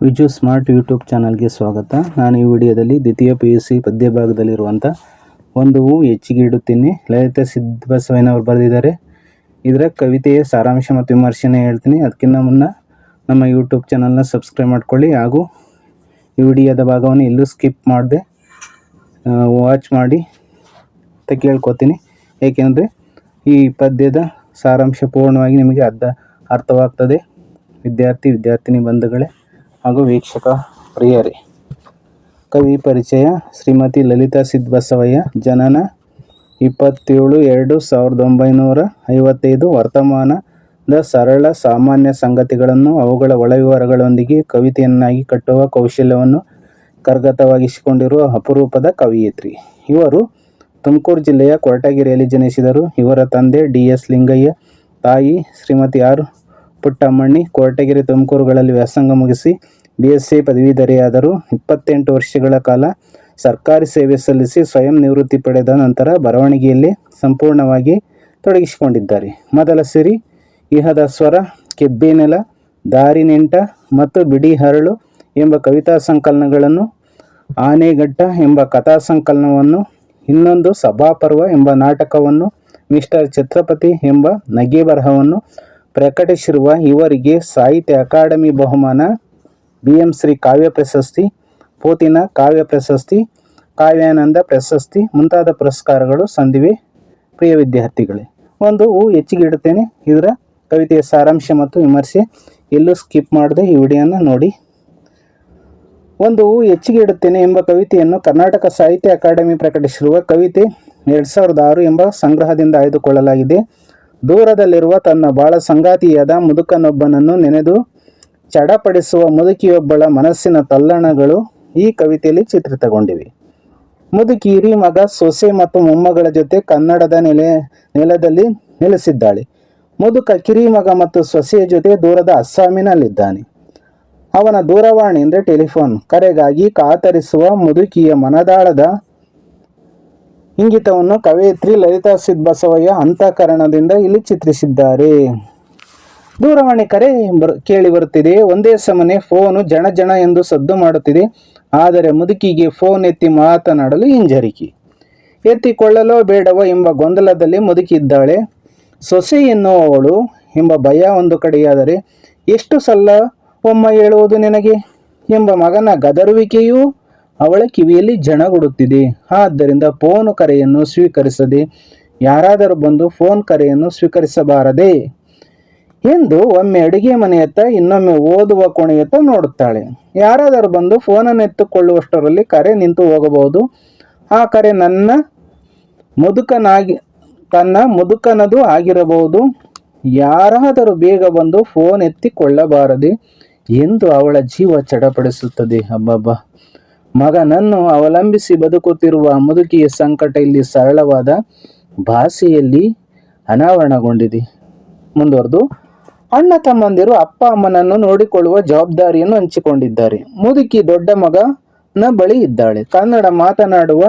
Viju smart YouTube ಚಾನಲ್ಗೆ ಸ್ವಾಗತ. ನಾನು ಈ ವಿಡಿಯೋದಲ್ಲಿ ದ್ವಿತೀಯ ಪಿ ಯು ಸಿ ಪದ್ಯ ಭಾಗದಲ್ಲಿರುವಂಥ ಒಂದು ಹೂ ಹೆಚ್ಚಿಗೆ ಇಡುತ್ತೀನಿ ಲಲಿತ ಸಿದ್ದಬಸವಯ್ಯನವರು ಬರೆದಿದ್ದಾರೆ. ಇದರ ಕವಿತೆಯ ಸಾರಾಂಶ ಮತ್ತು ವಿಮರ್ಶೆನೇ ಹೇಳ್ತೀನಿ. ಅದಕ್ಕಿಂತ ಮುನ್ನ ನಮ್ಮ ಯೂಟ್ಯೂಬ್ ಚಾನಲ್ನ ಸಬ್ಸ್ಕ್ರೈಬ್ ಮಾಡ್ಕೊಳ್ಳಿ. ಹಾಗೂ ಈ ವಿಡಿಯೋದ ಭಾಗವನ್ನು ಎಲ್ಲೂ ಸ್ಕಿಪ್ ಮಾಡದೆ ವಾಚ್ ಮಾಡಿ ಅಂತ ಕೇಳ್ಕೊತೀನಿ. ಏಕೆಂದರೆ ಈ ಪದ್ಯದ ಸಾರಾಂಶ ಪೂರ್ಣವಾಗಿ ನಿಮಗೆ ಅರ್ಧ ಅರ್ಥವಾಗ್ತದೆ. ವಿದ್ಯಾರ್ಥಿ, ವಿದ್ಯಾರ್ಥಿನಿ, ಬಂಧುಗಳೇ. ಹಾಗೂ ವೀಕ್ಷಕ ಪ್ರಿಯರೇ. ಕವಿ ಪರಿಚಯ ಶ್ರೀಮತಿ ಲಲಿತಾ ಸಿದ್ಧಬಸವಯ್ಯ, ಜನನ ಇಪ್ಪತ್ತೇಳು, ಎರಡು ಸಾವಿರದ ಒಂಬೈನೂರ ಐವತ್ತೈದು. ವರ್ತಮಾನದ ಸರಳ ಸಾಮಾನ್ಯ ಸಂಗತಿಗಳನ್ನು ಅವುಗಳ ಒಳವಿವರಗಳೊಂದಿಗೆ ಕವಿತೆಯನ್ನಾಗಿ ಕಟ್ಟುವ ಕೌಶಲ್ಯವನ್ನು ಕರಗತವಾಗಿಸಿಕೊಂಡಿರುವ ಅಪರೂಪದ ಕವಿಯತ್ರಿ. ಇವರು ತುಮಕೂರು ಜಿಲ್ಲೆಯ ಕೊರಟಗಿರಿಯಲ್ಲಿ ಜನಿಸಿದರು. ಇವರ ತಂದೆ ಡಿ ಎಸ್ ಲಿಂಗಯ್ಯ, ತಾಯಿ ಶ್ರೀಮತಿ ಆರ್ ಪುಟ್ಟಮ್ಮಣ್ಣಿ ಕೊರಟಗೆರೆ ತುಮಕೂರುಗಳಲ್ಲಿ ವ್ಯಾಸಂಗ ಮುಗಿಸಿ ಬಿ ಎಸ್ ಸಿ ಪದವೀಧರೆಯಾದರು ಇಪ್ಪತ್ತೆಂಟು ವರ್ಷಗಳ ಕಾಲ ಸರ್ಕಾರಿ ಸೇವೆ ಸಲ್ಲಿಸಿ ಸ್ವಯಂ ನಿವೃತ್ತಿ ಪಡೆದ ನಂತರ ಬರವಣಿಗೆಯಲ್ಲಿ ಸಂಪೂರ್ಣವಾಗಿ ತೊಡಗಿಸಿಕೊಂಡಿದ್ದಾರೆ. ಮೊದಲ ಸಿರಿ ಇಹದ ಸ್ವರ ಕೆಬ್ಬೇನೆಲ, ದಾರಿ ನೆಂಟ ಮತ್ತು ಬಿಡಿ ಹರಳು ಎಂಬ ಕವಿತಾ ಸಂಕಲನಗಳನ್ನು ಆನೆಗಡ್ಡ ಎಂಬ ಕಥಾ ಸಂಕಲನವನ್ನು, ಇನ್ನೊಂದು ಸಭಾಪರ್ವ ಎಂಬ ನಾಟಕವನ್ನು, ಮಿಸ್ಟರ್ ಛತ್ರಪತಿ ಎಂಬ ನಗೆ ಬರಹವನ್ನು ಪ್ರಕಟಿಸಿರುವ ಇವರಿಗೆ ಸಾಹಿತ್ಯ ಅಕಾಡೆಮಿ ಬಹುಮಾನ ಬಿ ಎಂ ಶ್ರೀ ಕಾವ್ಯ ಪ್ರಶಸ್ತಿ, ಪೋತಿನ ಕಾವ್ಯ ಪ್ರಶಸ್ತಿ, ಕಾವ್ಯಾನಂದ ಪ್ರಶಸ್ತಿ ಮುಂತಾದ ಪುರಸ್ಕಾರಗಳು ಸಂದಿವೆ. ಪ್ರಿಯ ವಿದ್ಯಾರ್ಥಿಗಳೇ, ಒಂದು ಹೂ ಹೆಚ್ಚಿಗೆ ಇಡುತ್ತೇನೆ. ಇದರ ಕವಿತೆಯ ಸಾರಾಂಶ ಮತ್ತು ವಿಮರ್ಶೆ ಎಲ್ಲೂ ಸ್ಕಿಪ್ ಮಾಡದೆ ಈ ವಿಡಿಯೋನ ನೋಡಿ. ಒಂದು ಹೂ ಹೆಚ್ಚಿಗೆ ಇಡುತ್ತೇನೆ ಎಂಬ ಕವಿತೆಯನ್ನು ಕರ್ನಾಟಕ ಸಾಹಿತ್ಯ ಅಕಾಡೆಮಿ ಪ್ರಕಟಿಸಿರುವ ಕವಿತೆ ಎರಡು ಸಾವಿರದ ಆರು ಎಂಬ ಸಂಗ್ರಹದಿಂದ ಆಯ್ದುಕೊಳ್ಳಲಾಗಿದೆ. ದೂರದಲ್ಲಿರುವ ತನ್ನ ಬಾಳ ಸಂಗಾತಿಯಾದ ಮುದುಕನೊಬ್ಬನನ್ನು ನೆನೆದು ಚಡಪಡಿಸುವ ಮುದುಕಿಯೊಬ್ಬಳ ಮನಸ್ಸಿನ ತಲ್ಲಣಗಳು ಈ ಕವಿತೆಯಲ್ಲಿ ಚಿತ್ರಿತಗೊಂಡಿವೆ. ಮುದುಕಿ ಹಿರಿ ಮಗ ಸೊಸೆ ಮತ್ತು ಮೊಮ್ಮಗಳ ಜೊತೆ ಕನ್ನಡದ ನೆಲೆ, ನೆಲದಲ್ಲಿ ನೆಲೆಸಿದ್ದಾಳೆ. ಮುದುಕ ಕಿರಿ ಮಗ ಮತ್ತು ಸೊಸೆಯ ಜೊತೆ ದೂರದ ಅಸ್ಸಾಮಿನಲ್ಲಿದ್ದಾನೆ. ಅವನ ದೂರವಾಣಿ ಅಂದರೆ ಟೆಲಿಫೋನ್. ಕರೆಗಾಗಿ ಕಾತರಿಸುವ ಮುದುಕಿಯ ಮನದಾಳದ ಇಂಗಿತವನ್ನು ಕವಯಿತ್ರಿ ಲಲಿತಾ ಸಿದ್ದಬಸವಯ್ಯ ಅಂತಃಕರಣದಿಂದ ಇಲ್ಲಿ ಚಿತ್ರಿಸಿದ್ದಾರೆ. ದೂರವಾಣಿ ಕರೆ ಬರ್, ಕೇಳಿ ಬರುತ್ತಿದೆ. ಒಂದೇ ಸಮನೆ ಫೋನು ಜನ ಜನ ಎಂದು ಸದ್ದು ಮಾಡುತ್ತಿದೆ. ಆದರೆ ಮುದುಕಿಗೆ ಫೋನ್ ಎತ್ತಿ ಮಾತನಾಡಲು ಹಿಂಜರಿಕೆ. ಎತ್ತಿಕೊಳ್ಳಲೋ ಬೇಡವೋ ಎಂಬ ಗೊಂದಲದಲ್ಲಿ ಮುದುಕಿದ್ದಾಳೆ. ಸೊಸೆ ಎನ್ನುವವಳು ಎಂಬ ಭಯ ಒಂದು ಕಡೆಯಾದರೆ, ಎಷ್ಟು ಸಲ್ಲ ಒಮ್ಮ ಹೇಳುವುದು ನಿನಗೆ? ಎಂಬ ಮಗನ ಗದರುವಿಕೆಯೂ ಅವಳ ಕಿವಿಯಲ್ಲಿ ಜಣಗುಡುತ್ತಿದೆ ಆದ್ದರಿಂದ ಫೋನ್ ಕರೆಯನ್ನು ಸ್ವೀಕರಿಸದೆ, ಯಾರಾದರೂ ಬಂದು ಫೋನ್ ಕರೆಯನ್ನು ಸ್ವೀಕರಿಸಬಾರದೆ ಎಂದು ಒಮ್ಮೆ ಅಡುಗೆ ಮನೆಯತ್ತ ಇನ್ನೊಮ್ಮೆ ಓದುವ ಕೋಣೆಯತ್ತ ನೋಡುತ್ತಾಳೆ. ಯಾರಾದರೂ ಬಂದು ಫೋನನ್ನು ಎತ್ತುಕೊಳ್ಳುವಷ್ಟರಲ್ಲಿ ಕರೆ ನಿಂತು ಹೋಗಬಹುದು. ಆ ಕರೆ ನನ್ನ ಮುದುಕನಾಗಿ, ತನ್ನ ಮುದುಕನದು ಆಗಿರಬಹುದು. ಯಾರಾದರೂ ಬೇಗ ಬಂದು ಫೋನ್ ಎತ್ತಿಕೊಳ್ಳಬಾರದೆ ಎಂದು ಅವಳ ಜೀವ ಚಡಪಡಿಸುತ್ತದೆ. ಹಬ್ಬಬ್ಬ ಮಗನನ್ನು ಅವಲಂಬಿಸಿ ಬದುಕುತ್ತಿರುವ ಮುದುಕಿಯ ಸಂಕಟ ಇಲ್ಲಿ ಸರಳವಾದ ಭಾಷೆಯಲ್ಲಿ ಅನಾವರಣಗೊಂಡಿದೆ. ಮುಂದುವರೆದು, ಅಣ್ಣ ತಮ್ಮಂದಿರು ಅಪ್ಪ ಅಮ್ಮನನ್ನು ನೋಡಿಕೊಳ್ಳುವ ಜವಾಬ್ದಾರಿಯನ್ನು ಹಂಚಿಕೊಂಡಿದ್ದಾರೆ. ಮುದುಕಿ ದೊಡ್ಡ ಮಗನ ಬಳಿ ಇದ್ದಾಳೆ. ಕನ್ನಡ ಮಾತನಾಡುವ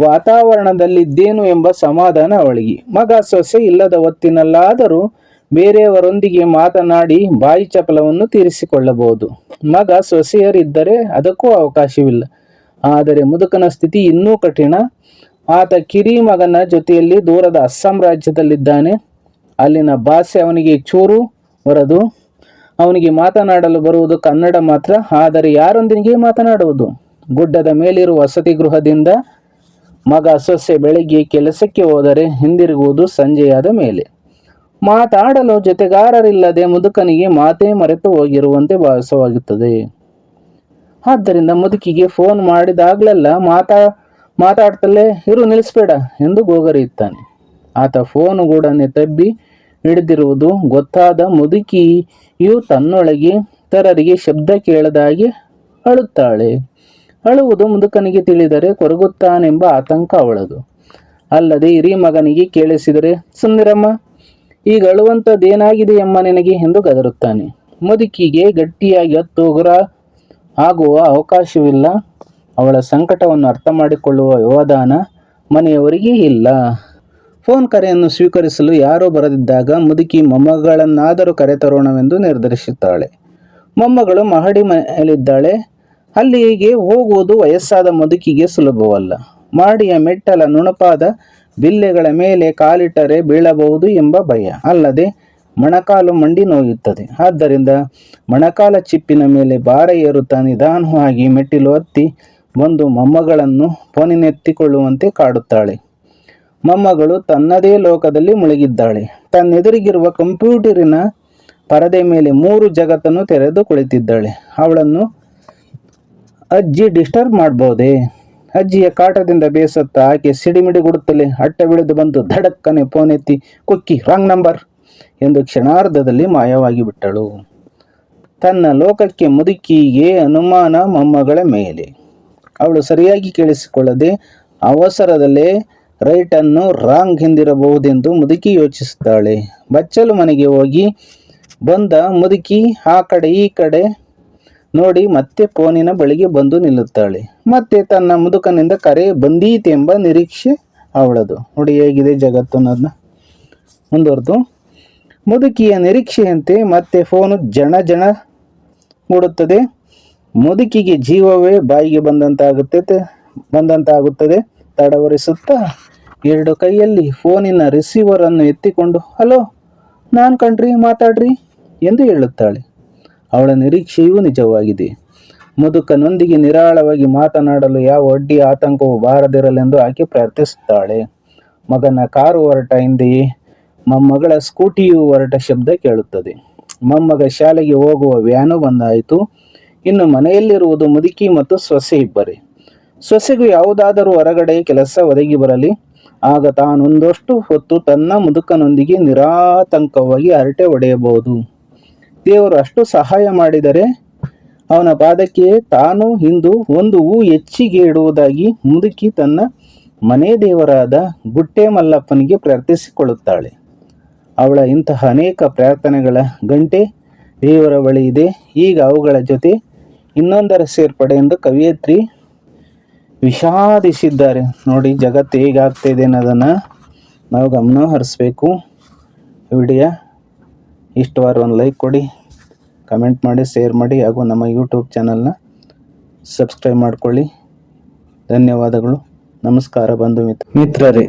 ವಾತಾವರಣದಲ್ಲಿದ್ದೇನು ಎಂಬ ಸಮಾಧಾನ ಅವಳಿಗೆ. ಮಗ ಸೊಸೆ ಇಲ್ಲದ ಹೊತ್ತಿನಲ್ಲಾದರೂ ಬೇರೆಯವರೊಂದಿಗೆ ಮಾತನಾಡಿ ಬಾಯಿ ಚಪಲವನ್ನು ತೀರಿಸಿಕೊಳ್ಳಬಹುದು. ಮಗ ಸೊಸೆಯರಿದ್ದರೆ ಅದಕ್ಕೂ ಅವಕಾಶವಿಲ್ಲ. ಆದರೆ ಮುದುಕನ ಸ್ಥಿತಿ ಇನ್ನೂ ಕಠಿಣ. ಆತ ಕಿರಿ ಮಗನ ಜೊತೆಯಲ್ಲಿ ದೂರದ ಅಸ್ಸಾಂ ರಾಜ್ಯದಲ್ಲಿದ್ದಾನೆ. ಅಲ್ಲಿನ ಭಾಷೆ ಅವನಿಗೆ ಚೂರು ಬರದು ಅವನಿಗೆ ಮಾತನಾಡಲು ಬರುವುದು ಕನ್ನಡ ಮಾತ್ರ, ಆದರೆ ಯಾರೊಂದಿಗೆ ಮಾತನಾಡುವುದು? ಗುಡ್ಡದ ಮೇಲಿರುವ ವಸತಿ ಗೃಹದಿಂದ ಮಗ ಸೊಸೆ ಬೆಳಿಗ್ಗೆ ಕೆಲಸಕ್ಕೆ ಹೋದರೆ ಹಿಂದಿರುಗುವುದು ಸಂಜೆಯಾದ ಮೇಲೆ. ಮಾತಾಡಲು ಜೊತೆಗಾರರಿಲ್ಲದೆ ಮುದುಕನಿಗೆ ಮಾತೇ ಮರೆತು ಹೋಗಿರುವಂತೆ ಭಾಸವಾಗುತ್ತದೆ. ಆದ್ದರಿಂದ ಮುದುಕಿಗೆ ಫೋನ್ ಮಾಡಿದಾಗಲೆಲ್ಲ ಮಾತಾ, ಮಾತಾಡ್ತಲೇ ಇರು ನಿಲ್ಲಿಸ್ಬೇಡ ಎಂದು ಗೋಗರಿಯುತ್ತಾನೆ. ಆತ ಫೋನ್ ಗೂಡನ್ನೇ ತಬ್ಬಿ ಹಿಡಿದಿರುವುದು ಗೊತ್ತಾದ ಮುದುಕಿಯು ತನ್ನೊಳಗೆ ಇತರರಿಗೆ ಶಬ್ದ ಕೇಳದಾಗಿ ಅಳುತ್ತಾಳೆ. ಅಳುವುದು ಮುದುಕನಿಗೆ ತಿಳಿದರೆ ಕೊರಗುತ್ತಾನೆಂಬ ಆತಂಕ ಅವಳದು. ಅಲ್ಲದೆ ಹಿರಿ ಮಗನಿಗೆ ಕೇಳಿಸಿದರೆ ಸುಂದರಮ್ಮ ಈಗ ಅಳುವಂಥದ್ದೇನಾಗಿದೆ ಎಂಬ ನಿನಗೆ ಎಂದು ಗದರುತ್ತಾನೆ. ಮುದುಕಿಗೆ ಗಟ್ಟಿಯಾಗಿ ಹತ್ತು ಉಗುರ ಆಗುವ ಅವಕಾಶವಿಲ್ಲ. ಅವಳ ಸಂಕಟವನ್ನು ಅರ್ಥ ಮಾಡಿಕೊಳ್ಳುವ ಯೋಧಾನ ಮನೆಯವರಿಗೆ ಇಲ್ಲ. ಫೋನ್ ಕರೆಯನ್ನು ಸ್ವೀಕರಿಸಲು ಯಾರೋ ಬರದಿದ್ದಾಗ ಮುದುಕಿ ಮೊಮ್ಮಗಳನ್ನಾದರೂ ಕರೆತರೋಣವೆಂದು ನಿರ್ಧರಿಸುತ್ತಾಳೆ. ಮೊಮ್ಮಗಳು ಮಹಡಿ ಮನೆಯಲ್ಲಿದ್ದಾಳೆ ಅಲ್ಲಿಗೆ ಹೋಗುವುದು ವಯಸ್ಸಾದ ಮುದುಕಿಗೆ ಸುಲಭವಲ್ಲ. ಮಾಡಿಯ ಮೆಟ್ಟಲ ನುಣುಪಾದ ಬಿಲ್ಲೆಗಳ ಮೇಲೆ ಕಾಲಿಟ್ಟರೆ ಬೀಳಬಹುದು ಎಂಬ ಭಯ. ಅಲ್ಲದೆ, ಮೊಣಕಾಲು ಮಂಡಿ ನೋಯುತ್ತದೆ. ಆದ್ದರಿಂದ ಮೊಣಕಾಲ ಚಿಪ್ಪಿನ ಮೇಲೆ ಭಾರ ಏರುತ್ತಾ ನಿಧಾನವಾಗಿ ಮೆಟ್ಟಿಲು ಹತ್ತಿ ಬಂದು ಮೊಮ್ಮಗಳನ್ನು ಪೊನಿನೆತ್ತಿಕೊಳ್ಳುವಂತೆ ಕಾಡುತ್ತಾಳೆ. ಮೊಮ್ಮಗಳು ತನ್ನದೇ ಲೋಕದಲ್ಲಿ ಮುಳುಗಿದ್ದಾಳೆ. ತನ್ನೆದುರಿಗಿರುವ ಕಂಪ್ಯೂಟರಿನ ಪರದೆ ಮೇಲೆ ಮೂರು ಜಗತ್ತನ್ನು ತೆರೆದು ಕುಳಿತಿದ್ದಾಳೆ ಅವಳನ್ನು ಅಜ್ಜಿ ಡಿಸ್ಟರ್ಬ್ ಮಾಡ್ಬೋದೇ ಅಜ್ಜಿಯ ಕಾಟದಿಂದ ಬೇಸತ್ತ ಆಕೆ ಸಿಡಿಮಿಡಿಗುಡುತ್ತಲೇ ಅಟ್ಟ ಬಿಳಿದು ಬಂದು ಧಡಕ್ಕನೆ ಫೋನ್ ಎತ್ತಿ ಕುಕ್ಕಿ ರಾಂಗ್ ನಂಬರ್ ಎಂದು ಕ್ಷಣಾರ್ಧದಲ್ಲಿ ಮಾಯವಾಗಿ ಬಿಟ್ಟಳು. ತನ್ನ ಲೋಕಕ್ಕೆ ಮುದುಕಿಗೆ ಅನುಮಾನ ಮೊಮ್ಮಗಳ ಮೇಲೆ. ಅವಳು ಸರಿಯಾಗಿ ಕೇಳಿಸಿಕೊಳ್ಳದೆ ಅವಸರದಲ್ಲೇ ರೈಟನ್ನು ರಾಂಗ್ ಹಿಂದಿರಬಹುದೆಂದು ಮುದುಕಿ ಯೋಚಿಸುತ್ತಾಳೆ. ಬಚ್ಚಲು ಮನೆಗೆ ಹೋಗಿ ಬಂದ ಮುದುಕಿ ಆ ಕಡೆ ಈ ಕಡೆ ನೋಡಿ ಮತ್ತೆ ಫೋನಿನ ಬಳಿಗೆ ಬಂದು ನಿಲ್ಲುತ್ತಾಳೆ. ಮತ್ತೆ ತನ್ನ ಮುದುಕನಿಂದ ಕರೆ, ಬಂದೀತೆಂಬ ನಿರೀಕ್ಷೆ ಅವಳದು. ನೋಡಿ ಹೇಗಿದೆ ಜಗತ್ತು ಅನ್ನೋದನ್ನ ಮುಂದುವರೆದು. ಮುದುಕಿಯ ನಿರೀಕ್ಷೆಯಂತೆ ಮತ್ತೆ ಫೋನು ಜಣ ಜಣ ಮೂಡುತ್ತದೆ. ಮುದುಕಿಗೆ ಜೀವವೇ ಬಾಯಿಗೆ ಬಂದಂತಾಗುತ್ತೆ ಬಂದಂತಾಗುತ್ತದೆ. ತಡವರಿಸುತ್ತಾ ಎರಡು ಕೈಯಲ್ಲಿ ಫೋನಿನ ರಿಸೀವರ್ ಅನ್ನು ಎತ್ತಿಕೊಂಡು, ಹಲೋ, ನಾನು ಕಣ್ರಿ, ಮಾತಾಡ್ರಿ ಎಂದು ಹೇಳುತ್ತಾಳೆ. ಅವಳ ನಿರೀಕ್ಷೆಯೂ ನಿಜವಾಗಿದೆ. ಮುದುಕನೊಂದಿಗೆ ನಿರಾಳವಾಗಿ ಮಾತನಾಡಲು ಯಾವ ಅಡ್ಡಿ ಆತಂಕವೂ ಬಾರದಿರಲೆಂದು ಆಕೆ ಪ್ರಾರ್ಥಿಸುತ್ತಾಳೆ. ಮಗನ ಕಾರು ಹೊರಟ ಹಿಂದೆಯೇ ಮೊಮ್ಮಗಳ ಸ್ಕೂಟಿಯು ಹೊರಟ ಶಬ್ದ ಕೇಳುತ್ತದೆ. ಮೊಮ್ಮಗ ಶಾಲೆಗೆ ಹೋಗುವ ವ್ಯಾನು ಬಂದಾಯಿತು. ಇನ್ನು ಮನೆಯಲ್ಲಿರುವುದು ಮುದುಕಿ ಮತ್ತು ಸೊಸೆ ಇಬ್ಬರೇ. ಸೊಸೆಗೂ ಯಾವುದಾದರೂ ಹೊರಗಡೆ ಕೆಲಸ ಒದಗಿ ಬರಲಿ. ಆಗ ತಾನೊಂದಷ್ಟು ಹೊತ್ತು ತನ್ನ ಮುದುಕನೊಂದಿಗೆ ನಿರಾತಂಕವಾಗಿ ಹರಟೆ ಹೊಡೆಯಬಹುದು. ದೇವರು ಅಷ್ಟು ಸಹಾಯ ಮಾಡಿದರೆ ಅವನ ಪಾದಕ್ಕೆ ತಾನು ಇಂದು ಒಂದು ಹೂ ಹೆಚ್ಚಿಗೆ ಇಡುವುದಾಗಿ ಮುದುಕಿ ತನ್ನ ಮನೆ ದೇವರಾದ ಗುಟ್ಟೆ ಮಲ್ಲಪ್ಪನಿಗೆ ಪ್ರಾರ್ಥಿಸಿಕೊಳ್ಳುತ್ತಾಳೆ. ಅವಳ ಇಂತಹ ಅನೇಕ ಪ್ರಾರ್ಥನೆಗಳ ಗಂಟೆ ದೇವರ ಬಳಿ ಇದೆ. ಈಗ ಅವುಗಳ ಜೊತೆ ಇನ್ನೊಂದರ ಸೇರ್ಪಡೆ ಎಂದು ಕವಿಯತ್ರಿ ವಿಷಾದಿಸಿದ್ದಾರೆ. ನೋಡಿ, ಜಗತ್ತು ಹೇಗಾಗ್ತಿದೆ ಅನ್ನೋದನ್ನು ನಾವು ಗಮನ ಹರಿಸ್ಬೇಕು ವಿಡಿಯೋ ಇಷ್ಟವಾರ ಒಂದು ಲೈಕ್ ಕೊಡಿ ಕಮೆಂಟ್ ಮಾಡಿ ಶೇರ್ ಮಾಡಿ, ಹಾಗೂ ನಮ್ಮ ಯೂಟ್ಯೂಬ್ ಚಾನಲ್ನ ಸಬ್ಸ್ಕ್ರೈಬ್ ಮಾಡಿಕೊಳ್ಳಿ. ಧನ್ಯವಾದಗಳು. ನಮಸ್ಕಾರ ಬಂಧು ಮಿತ್ರ ಮಿತ್ರರೇ.